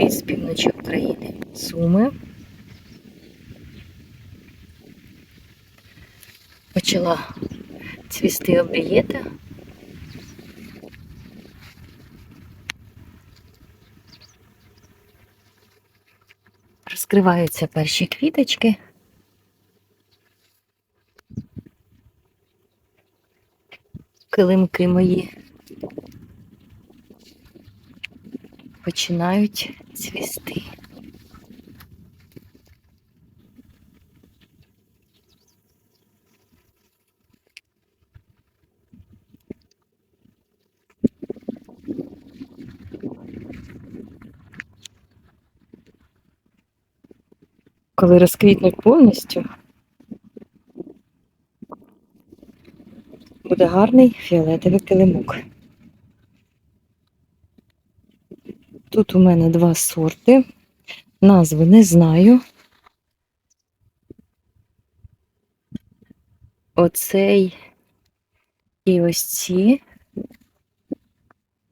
Привіт з півночі України. Суми. Почала цвісти обрієта. Розкриваються перші квіточки. Килимки мої починають цвісти. Коли розквітнуть повністю, буде гарний фіолетовий килимок. Тут у мене два сорти. Назви не знаю. Оцей і ось ці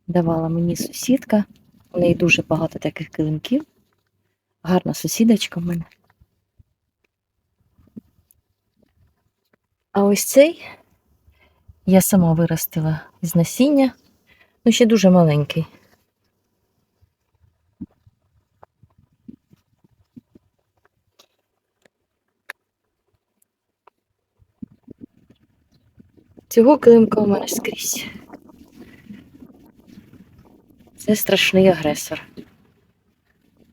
давала мені сусідка. У неї дуже багато таких килимків. Гарна сусідочка в мене. А ось цей я сама виростила з насіння, ну ще дуже маленький. Цього килимка у мене скрізь. Це страшний агресор.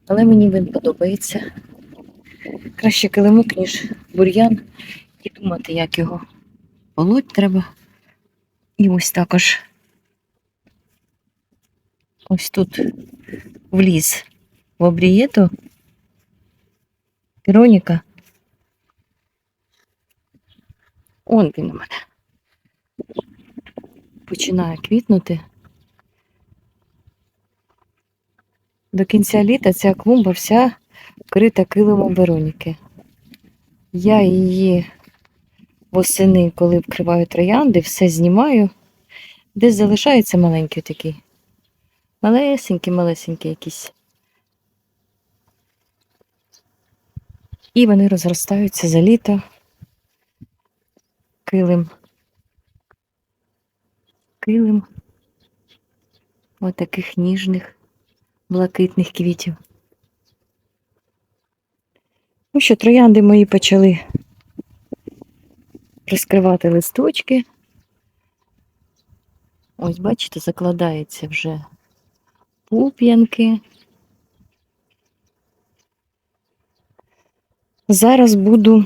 Але мені він подобається. Краще килимок, ніж бур'ян, і думати, як його полоть треба. І ось також ось тут вліз в обрієту Вероніка. Он він у мене починає квітнути. До кінця літа ця клумба вся вкрита килимом Вероніки. Я її восени, коли вкриваю троянди, все знімаю. Десь залишається маленький такий. Малесенький, малесенький якийсь. І вони розростаються за літо. Килим. Килим. Ось таких ніжних, блакитних квітів. Ну що, троянди мої почали розкривати листочки. Ось, бачите, закладаються вже пуп'янки. Зараз буду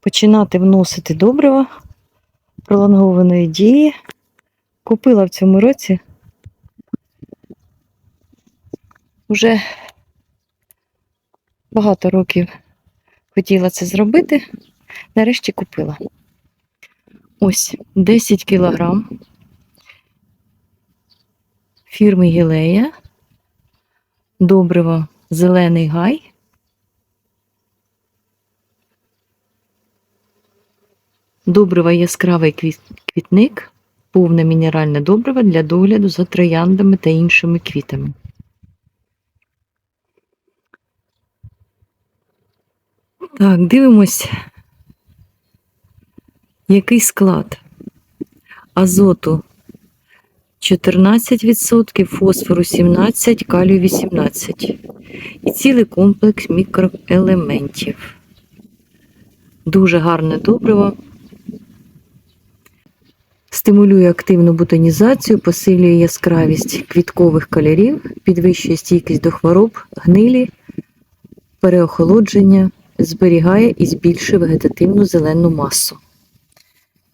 починати вносити добрива пролонгованої дії. Купила в цьому році. Вже багато років хотіла це зробити. Нарешті купила. Ось 10 кілограм фірми Гілея, добриво зелений гай. Добриво яскравий квіт- квітник, повне мінеральне добриво для догляду за трояндами та іншими квітами. Так, дивимось, який склад азоту 14%, фосфору 17%, калію 18% і цілий комплекс мікроелементів. Дуже гарне добриво. Стимулює активну бутонізацію, посилює яскравість квіткових кольорів, підвищує стійкість до хвороб, гнилі, переохолодження, зберігає і збільшує вегетативну зелену масу.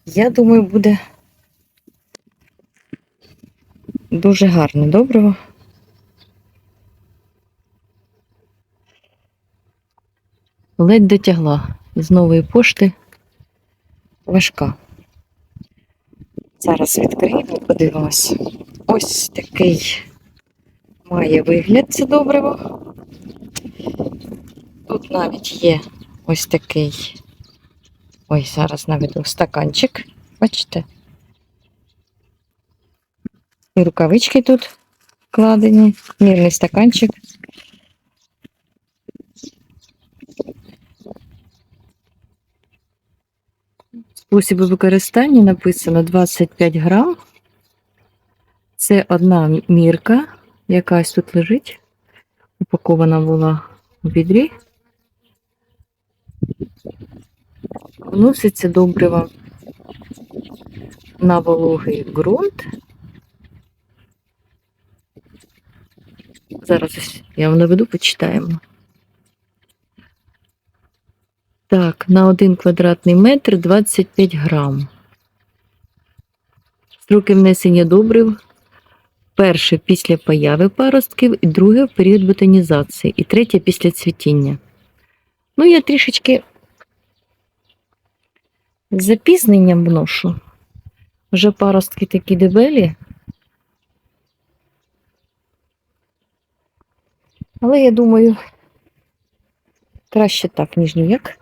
Я думаю, буде дуже гарне добриво. Ледь дотягла з нової пошти важка. Зараз відкриємо, подивимось. Ось такий має вигляд це добриво. Тут навіть є ось такий. Ой, зараз наведу стаканчик. Бачите? І рукавички тут вкладені, мірний стаканчик. Спосіби використання написано 25 грам. Це одна мірка, якась тут лежить. Упакована була у відрі. Вноситься добрива на вологий ґрунт. Зараз я вам наведу, почитаємо. Так, на 1 квадратний метр 25 грам. Строки внесення добрив. Перше після появи паростків, і друге в період ботанізації, і третє після цвітіння. Ну, я трішечки з запізненням вношу. Вже паростки такі дебелі. Але я думаю, краще так, ніж ніяк.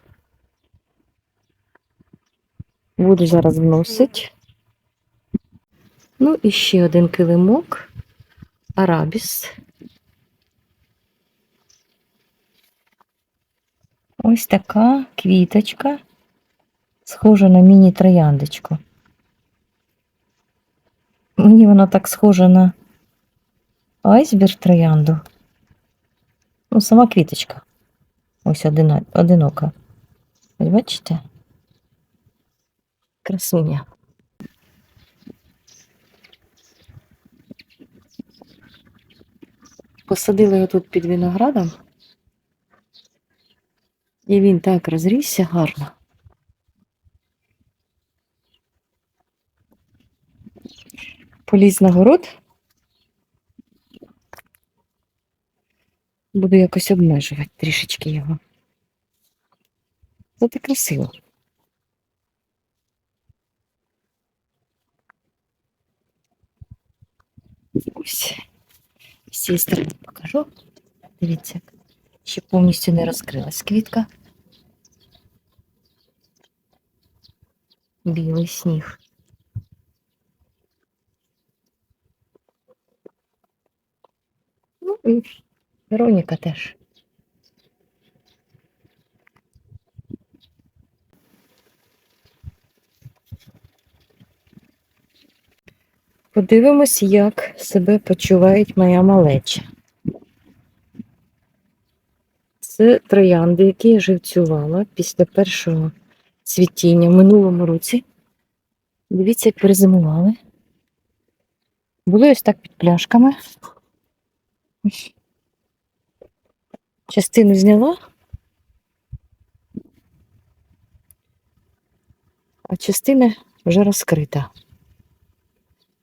Буду зараз вносити. Ну і ще один килимок. Арабіс. Ось така квіточка, схожа на міні-трояндочку. Мені вона так схожа на айсберг троянду. Ну, сама квіточка. Ось одинока. Ось бачите? Красуня. Посадила його тут під виноградом. І він так розрісся гарно. Поліз на город. Буду якось обмежувати трішечки його. Зате красиво. Ось. З цієї сторони покажу. Дивіться, як ще повністю не розкрилась квітка. Білий сніг. Ну і Вероніка теж. Подивимось, як себе почуває моя малеча. Це троянди, які я живцювала після першого цвітіння в минулому році. Дивіться, як перезимували. Були ось так під пляшками. Частину зняла, а частина вже розкрита.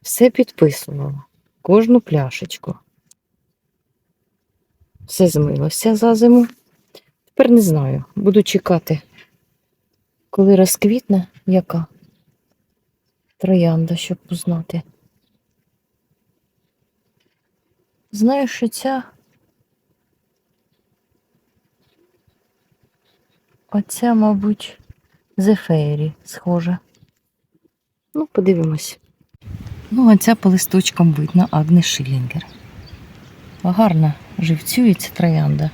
Все підписувала, кожну пляшечку. Все змилося за зиму. Тепер не знаю. Буду чекати, коли розквітне, яка троянда, щоб узнати. Знаю, що ця оця, мабуть, зефері схожа. Ну, подивимось. Ну, а ця по листочкам видно Агне Шилінгер. Гарно живцюється троянда.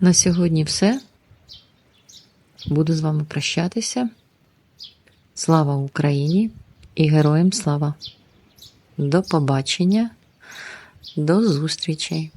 На сьогодні все. Буду з вами прощатися. Слава Україні і героям слава! До побачення, до зустрічей!